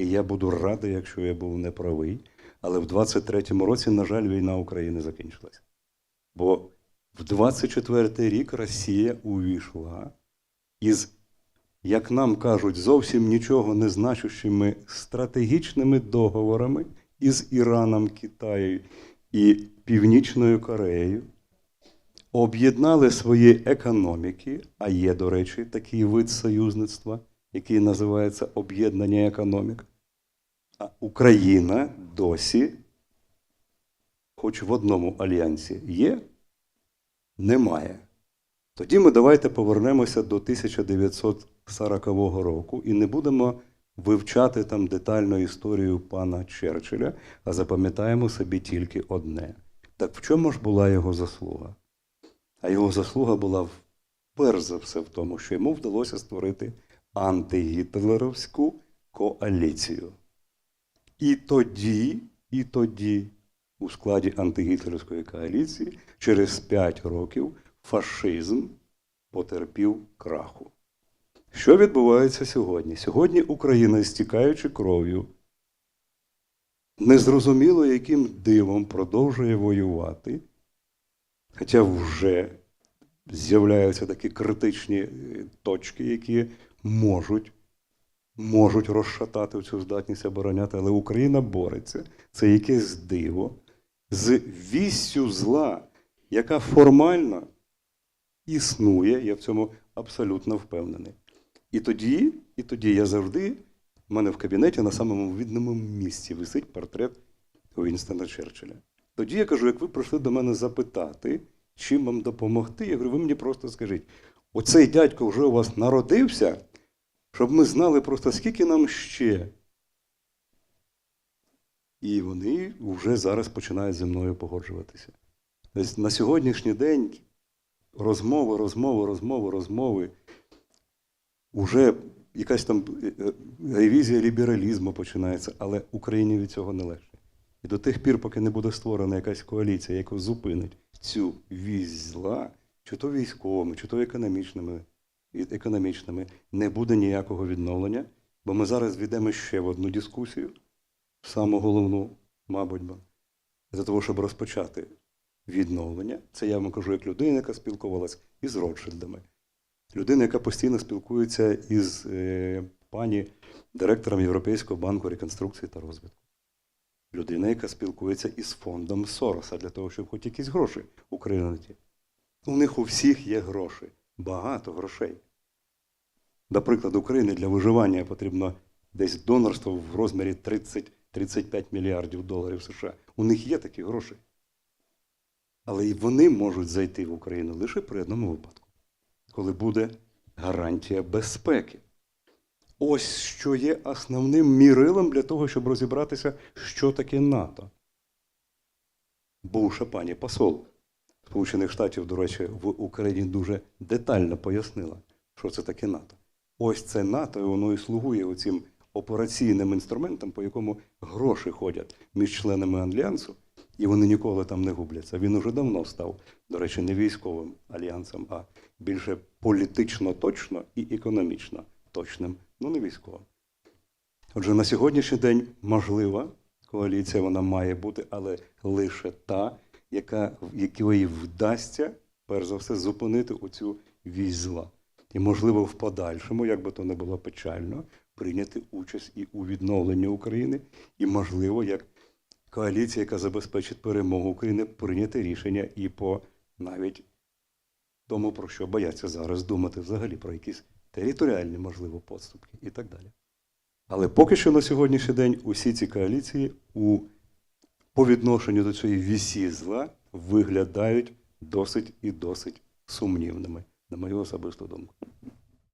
І я буду радий, якщо я був неправий. Але в 23-му році, на жаль, війна України закінчилася. Бо в 24-й рік Росія увійшла із, як нам кажуть, зовсім нічого не значущими стратегічними договорами із Іраном, Китаєм і Північною Кореєю, об'єднали свої економіки, а є, до речі, такий вид союзництва, який називається об'єднання економік. Україна досі, хоч в одному альянсі є, немає. Тоді ми давайте повернемося до 1940 року і не будемо вивчати там детально історію пана Черчилля, а запам'ятаємо собі тільки одне. Так в чому ж була його заслуга? А його заслуга була перш за все в тому, що йому вдалося створити антигітлерівську коаліцію. І тоді, і тоді, у складі антигітлерівської коаліції, через 5 років фашизм потерпів краху. Що відбувається сьогодні? Сьогодні Україна, стікаючи кров'ю, незрозуміло, яким дивом продовжує воювати, хоча вже з'являються такі критичні е, точки, які можуть, можуть розшатати цю здатність обороняти, але Україна бореться. Це якесь диво з віссю зла, яка формально існує, я в цьому абсолютно впевнений. І тоді, і тоді я завжди, в мене в кабінеті на самому видному місці висить портрет Вінстона Черчилля. Тоді я кажу, як ви прийшли до мене запитати, чим вам допомогти, я говорю, ви мені просто скажіть, оцей дядько вже у вас народився, щоб ми знали просто, скільки нам ще. І вони вже зараз починають зі мною погоджуватися. Тобто на сьогоднішній день розмови, розмови, розмови, розмови. Уже якась там е, е, ревізія лібералізму починається, але Україні від цього не легше. І до тих пір, поки не буде створена якась коаліція, яка зупинить цю вісь зла, чи то військовими, чи то економічними, і- економічними, не буде ніякого відновлення, бо ми зараз війдемо ще в одну дискусію, саму головну, мабуть, бо, для того, щоб розпочати відновлення. Це я вам кажу як людина, яка спілкувалася із Ротшильдами. Людина, яка постійно спілкується із е, пані директором Європейського банку реконструкції та розвитку. Людина, яка спілкується із фондом Сороса для того, щоб хоч якісь гроші Україна. У них у всіх є гроші, багато грошей. Наприклад, Україні для виживання потрібно десь донорство в розмірі 30-35 мільярдів доларів США. У них є такі гроші. Але і вони можуть зайти в Україну лише при одному випадку, коли буде гарантія безпеки. Ось що є основним мірилом для того, щоб розібратися, що таке НАТО. Бувша пані посол Сполучених Штатів, до речі, в Україні дуже детально пояснила, що це таке НАТО. Ось це НАТО, і воно і слугує оцим операційним інструментом, по якому гроші ходять між членами альянсу, і вони ніколи там не губляться. Він уже давно став, до речі, не військовим альянсом, а більше політично точно і економічно точним, ну не військовим. Отже, на сьогоднішній день можлива коаліція, вона має бути, але лише та, яка, якої вдасться, перш за все, зупинити оцю вісь. І, можливо, в подальшому, як би то не було печально, прийняти участь і у відновленні України, і, можливо, як коаліція, яка забезпечить перемогу України, прийняти рішення і по навіть тому, про що бояться зараз думати взагалі про якісь територіальні, можливо, поступки і так далі. Але поки що на сьогоднішній день усі ці коаліції у, по відношенню до цієї вісі зла виглядають досить і досить сумнівними, на мою особисту думку.